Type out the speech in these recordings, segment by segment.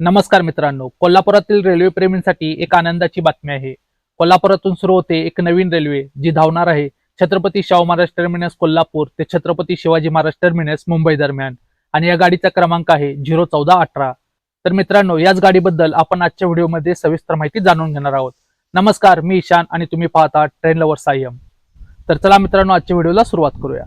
नमस्कार मित्रांनो कोल्हापुरातील रेल्वे प्रेमींसाठी एक आनंदाची बातमी आहे. कोल्हापुरातून सुरू होते एक नवीन रेल्वे जी धावणार आहे छत्रपती शाहू महाराज टर्मिनस कोल्हापूर ते छत्रपती शिवाजी महाराज टर्मिनस मुंबई दरम्यान. आणि या गाडीचा क्रमांक आहे झिरो चौदा अठरा. तर मित्रांनो याच गाडीबद्दल आपण आजच्या व्हिडिओमध्ये सविस्तर माहिती जाणून घेणार आहोत. नमस्कार मी ईशान आणि तुम्ही पाहता ट्रेन लवर सायम तर चला मित्रांनो आजच्या व्हिडिओला सुरुवात करूया.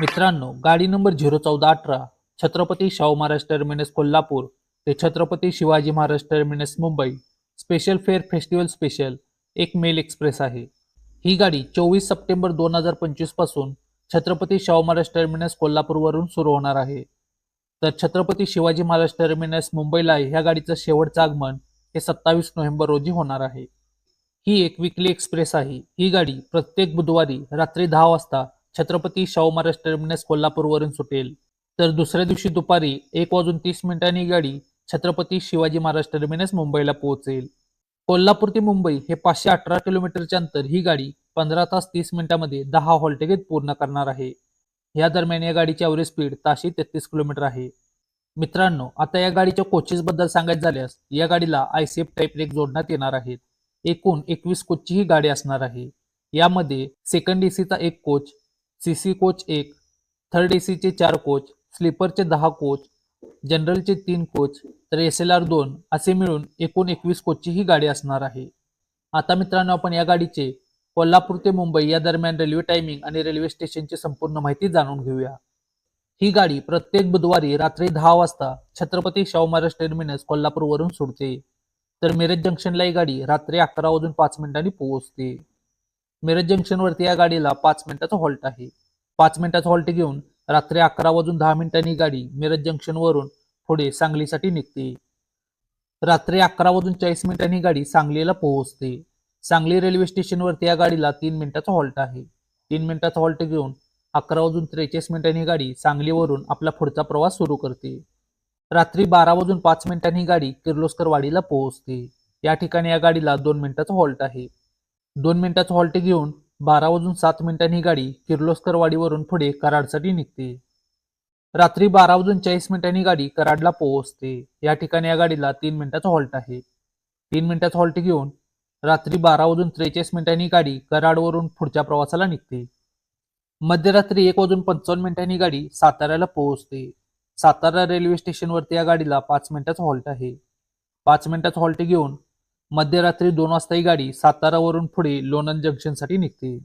मित्रांनो गाडी नंबर झिरो चौदा अठरा छत्रपती शाहू महाराज टर्मिनस कोल्हापूर ते Chhatrapati Shivaji Maharaj terminus Mumbai. Special fare festival special एक मेल एक्सप्रेस आहे. ही गाडी चोवीस सप्टेंबर दोन हजार पंचवीसपासून छत्रपती शाहू महाराज टर्मिनस कोल्हापूरवरून सुरू होणार आहे. तर छत्रपती शिवाजी महाराज टर्मिनस मुंबईला ह्या गाडीचं शेवटचं आगमन हे सत्तावीस नोव्हेंबर रोजी होणार आहे. ही एक विकली एक्सप्रेस आहे. ही गाडी प्रत्येक बुधवारी रात्री दहा वाजता छत्रपती शाहू महाराज टर्मिनस कोल्हापूरवरून सुटेल. तर दुसऱ्या दिवशी दुपारी एक वाजून तीस मिनिटांनी गाडी छत्रपती शिवाजी महाराज टर्मिनस मुंबईला पोहोचेल. कोल्हापूर ते मुंबई हे पाचशे अठरा किलोमीटरचे अंतर ही गाडी पंधरा तास तीस मिनिटांमध्ये दहा हॉल्टेगेत पूर्ण करणार आहे. या दरम्यान या गाडीची ॲव्हरेज स्पीड ताशी तेहतीस किलोमीटर आहे. मित्रांनो आता या गाडीच्या कोचेस बद्दल सांगायचं झाल्यास या गाडीला आयसीएफ टाईप रेक जोडण्यात येणार आहेत एकूण एकवीस कोचची ही गाडी असणार आहे. यामध्ये सेकंड एसीचा एक कोच सी सी कोच एक थर्ड ए सीचे चार कोच स्लीपरचे दहा कोच जनरलचे तीन कोच तर एस एल आर दोन असे मिळून एकूण एकवीस कोचची ही गाडी असणार आहे. आता मित्रांनो आपण या गाडीचे कोल्हापूर ते मुंबई या दरम्यान रेल्वे टायमिंग आणि रेल्वे स्टेशनची संपूर्ण माहिती जाणून घेऊया. ही गाडी प्रत्येक बुधवारी रात्री दहा वाजता छत्रपती शाहू महाराज टर्मिनस कोल्हापूरवरून सुटते. तर मिरज जंक्शनला ही गाडी रात्री अकरा वाजून पाच मिनिटांनी पोहोचते. मिरज जंक्शनवरती या गाडीला पाच मिनिटाचा हॉल्ट आहे. पाच मिनिटाचा हॉल्ट घेऊन रात्री अकरा वाजून दहा मिनिटांनी गाडी मिरज जंक्शनवरून पुढे सांगलीसाठी निघते. रात्री अकरा वाजून चाळीस मिनिटांनी गाडी सांगलीला पोहोचते. सांगली रेल्वे स्टेशनवरती या गाडीला तीन मिनिटाचा हॉल्ट आहे. तीन मिनिटाचा हॉल्ट घेऊन अकरा वाजून त्रेचाळीस मिनिटांनी गाडी सांगलीवरून आपला पुढचा प्रवास सुरू करते. रात्री बारा वाजून पाच मिनिटांनी गाडी किर्लोस्कर वाडीला पोहोचते. या ठिकाणी या गाडीला दोन मिनिटाचा हॉल्ट आहे. दोन मिनिटाचं हॉल्ट घेऊन बारा वाजून सात मिनिटांनी ही गाडी किर्लोस्करवाडीवरून पुढे कराडसाठी निघते. रात्री बारा वाजून चाळीस मिनिटांनी गाडी कराडला पोहोचते. या ठिकाणी या गाडीला तीन मिनिटाचा हॉल्ट आहे. तीन मिनिटाचा हॉल्ट घेऊन रात्री बारा वाजून त्रेचाळीस मिनिटांनी गाडी कराडवरून पुढच्या प्रवासाला निघते. मध्यरात्री एक वाजून पंचावन्न मिनिटांनी गाडी साताऱ्याला पोहोचते. सातारा रेल्वे स्टेशनवरती या गाडीला पाच मिनिटाचा हॉल्ट आहे. पाच मिनिटाचा हॉल्ट घेऊन मध्यरात्री दोन वाजता ही गाडी सातारावरून पुढे लोणंद जंक्शनसाठी निघते.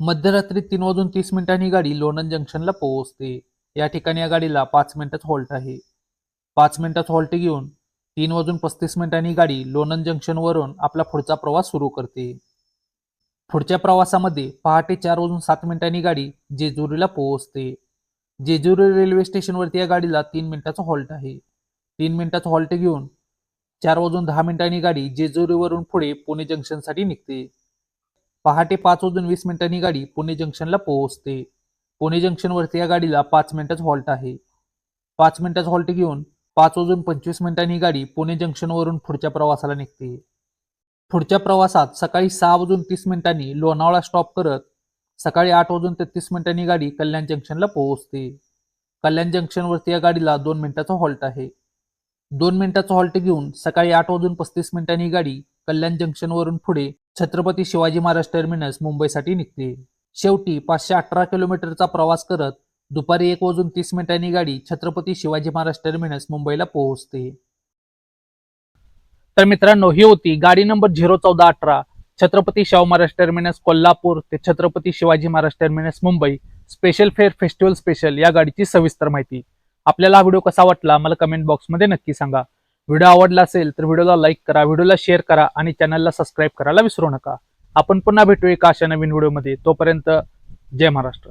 मध्यरात्री तीन वाजून तीस मिनिटांनी गाडी लोणंद जंक्शनला पोहोचते. या ठिकाणी या गाडीला पाच मिनिटाचा हॉल्ट आहे. पाच मिनिटाचा हॉल्ट घेऊन तीन वाजून पस्तीस मिनिटांनी गाडी लोणंद जंक्शनवरून आपला पुढचा प्रवास सुरू करते. पुढच्या प्रवासामध्ये पहाटे चार वाजून सात मिनिटांनी गाडी जेजुरीला पोहोचते. जेजुरी रेल्वे स्टेशनवरती या गाडीला तीन मिनिटाचा हॉल्ट आहे. तीन मिनिटाचा हॉल्ट घेऊन चार वाजून दहा मिनिटांनी गाडी जेजुरीवरून पुढे पुणे जंक्शनसाठी निघते. पहाटे पाच वाजून वीस मिनिटांनी गाडी पुणे जंक्शनला पोहोचते. पुणे जंक्शनवरती या गाडीला पाच मिनिटाच हॉल्ट आहे. पाच मिनिटाच हॉल्ट घेऊन पाच वाजून पंचवीस मिनिटांनी गाडी पुणे जंक्शनवरून पुढच्या प्रवासाला निघते. पुढच्या प्रवासात सकाळी सहा वाजून तीस मिनिटांनी लोणावळा स्टॉप करत सकाळी आठ वाजून तेहतीस मिनिटांनी गाडी कल्याण जंक्शनला पोहोचते. कल्याण जंक्शनवरती या गाडीला दोन मिनिटाचा हॉल्ट आहे. दोन मिनिटाचा हॉल्ट घेऊन सकाळी आठ वाजून पस्तीस मिनिटांनी गाडी कल्याण जंक्शनवरून पुढे छत्रपती शिवाजी महाराज टर्मिनस मुंबईसाठी निघते. शेवटी पाचशे अठरा किलोमीटरचा प्रवास करत दुपारी एक वाजून तीस मिनिटांनी गाडी छत्रपती शिवाजी महाराज टर्मिनस मुंबईला पोहोचते. तर मित्रांनो ही होती गाडी नंबर झिरो चौदा अठरा छत्रपती शाहू महाराज टर्मिनस कोल्हापूर ते Chhatrapati Shivaji Maharaj terminus Mumbai. Special fare festival special या गाडीची सविस्तर माहिती. आपल्याला हा व्हिडिओ कसा वाटला मला कमेंट बॉक्समध्ये नक्की सांगा. व्हिडिओ आवडला असेल तर व्हिडिओला लाईक करा व्हिडिओला शेअर करा आणि चॅनलला सबस्क्राईब करायला विसरू नका. आपण पुन्हा भेटू एका अशा नवीन व्हिडिओमध्ये. तोपर्यंत जय महाराष्ट्र.